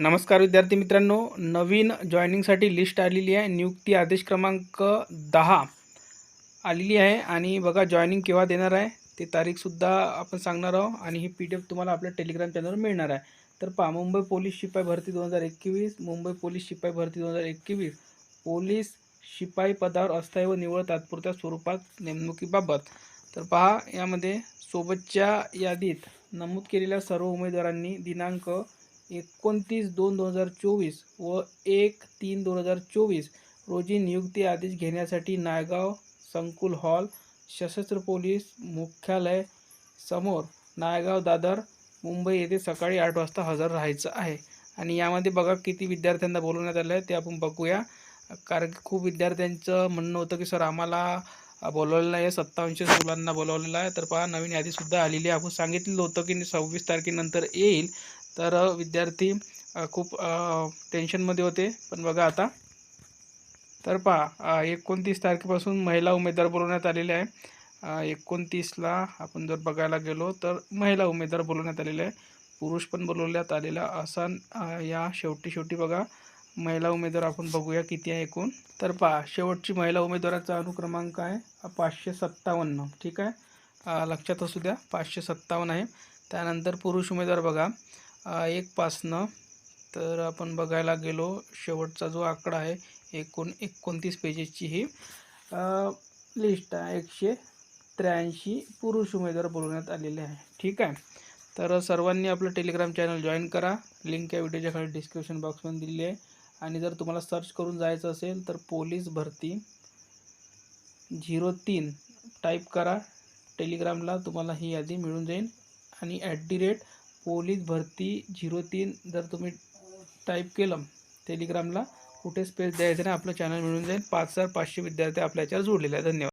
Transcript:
नमस्कार विद्यार्थी मित्रांनो. नवीन जॉईनिंगसाठी लिस्ट आलेली आहे. नियुक्ती आदेश क्रमांक दहा आलेली आहे. आणि बघा जॉईनिंग केव्हा देणार आहे ते तारीखसुद्धा आपण सांगणार आहोत. आणि ही पी डी एफ तुम्हाला आपल्या टेलिग्राम चॅनलवर मिळणार आहे. तर पहा मुंबई पोलीस शिपाई भरती दोन हजार एकवीस मुंबई पोलीस शिपाई भरती दोन हजार एकवीस पोलीस शिपाई पदावर अस्थायी व निवड तात्पुरत्या स्वरूपात नेमणुकीबाबत. तर पहा यामध्ये सोबतच्या यादीत नमूद केलेल्या सर्व उमेदवारांनी दिनांक एकोणतीस दोन दोन हजार चोवीस व एक तीन दोन हजार चोवीस रोजी नियुक्ती आदेश घेण्यासाठी नायगाव संकुल हॉल सशस्त्र पोलीस मुख्यालय समोर नायगाव दादर मुंबई येथे सकाळी आठ वाजता हजर राहायचं आहे. आणि यामध्ये बघा किती विद्यार्थ्यांना बोलवण्यात आलं आहे ते आपण बघूया. कारण की खूप विद्यार्थ्यांचं म्हणणं होतं की सर आम्हाला बोलवलेलं आहे सत्तावन्नशे मुलांना बोलवलेलं आहे. तर पहा नवीन यादीसुद्धा आलेली आहे. आपण सांगितलेलं होतं की सव्वीस तारखेनंतर येईल. तर विद्यार्थी खूप टेन्शनमध्ये होते. पण बघा आता. तर पहा एकोणतीस तारखेपासून महिला उमेदवार बोलवण्यात आलेले आहे. एकोणतीसला आपण जर बघायला गेलो तर महिला उमेदवार बोलवण्यात आलेले आहे. पुरुष पण बोलवण्यात आलेला असा या शेवटी शेवटी बघा महिला उमेदवार आपण बघूया किती आहे एकूण. तर पहा शेवटची महिला उमेदवाराचा अनुक्रमांक आहे पाचशे सत्तावन्न. ठीक आहे? लक्षात असू द्या पाचशे सत्तावन्न आहे. त्यानंतर पुरुष उमेदवार बघा अ, तर आपण बघायला गेलो शेवटचा जो आकडा आहे एकूण एकोणतीस पेजेसची ही लिस्ट आहे. एकशे त्र्याऐंशी पुरुष उमेदवार बोलवण्यात आलेले आहे. ठीक आहे? तर सर्वांनी आपलं टेलिग्राम चॅनल जॉईन करा. लिंक या व्हिडिओच्या खाली डिस्क्रिप्शन बॉक्समध्ये दिली आहे. आणि जर तुम्हाला सर्च करून जायचं असेल तर पोलीस भरती झिरो तीन टाईप करा. टेलिग्रामला तुम्हाला ही यादी मिळून जाईल. आणि ॲट दी रेट पोलीस भरती झिरो तीन जर तुम्ही टाईप केलं टेलिग्रामला कुठे स्पेस द्यायचं नाही आपलं चॅनल मिळून जाईल. पाच हजार पाचशे विद्यार्थी आपल्या याच्यावर जोडलेले आहे धन्यवाद.